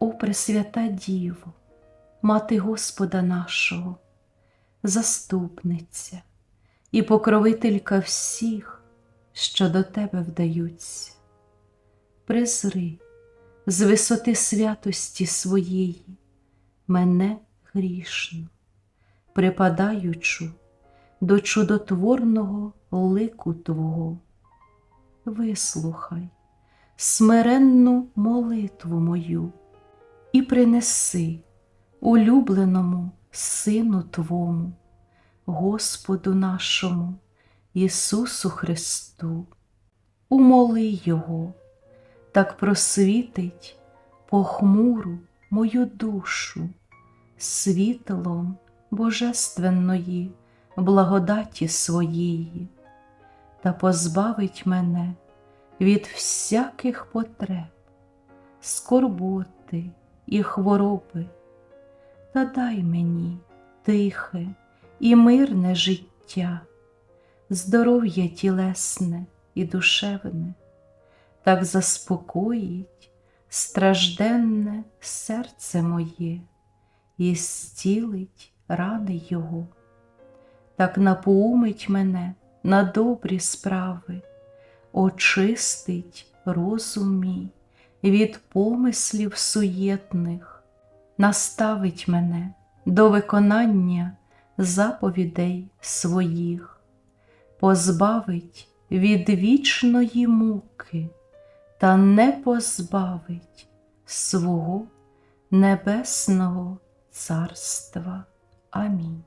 О Пресвята Діво, Мати Господа нашого, заступниця і покровителька всіх, що до Тебе вдаються, презри з висоти святості своєї мене грішну, припадаючу до чудотворного лику Твого. Вислухай смиренну молитву мою і принеси улюбленому Сину Твому, Господу нашому, Ісусу Христу, умоли Його, так просвітить похмуру мою душу світлом Божественної благодаті своєї та позбавить мене від всяких потреб, скорботи і хвороби, та дай мені тихе і мирне життя, здоров'я тілесне і душевне, так заспокоїть стражденне серце моє і зцілить рани Його, так напоумить мене на добрі справи, очистить розум мій від помислів суєтних, наставить мене до виконання заповідей своїх, позбавить від вічної муки та не позбавить свого небесного царства. Амінь.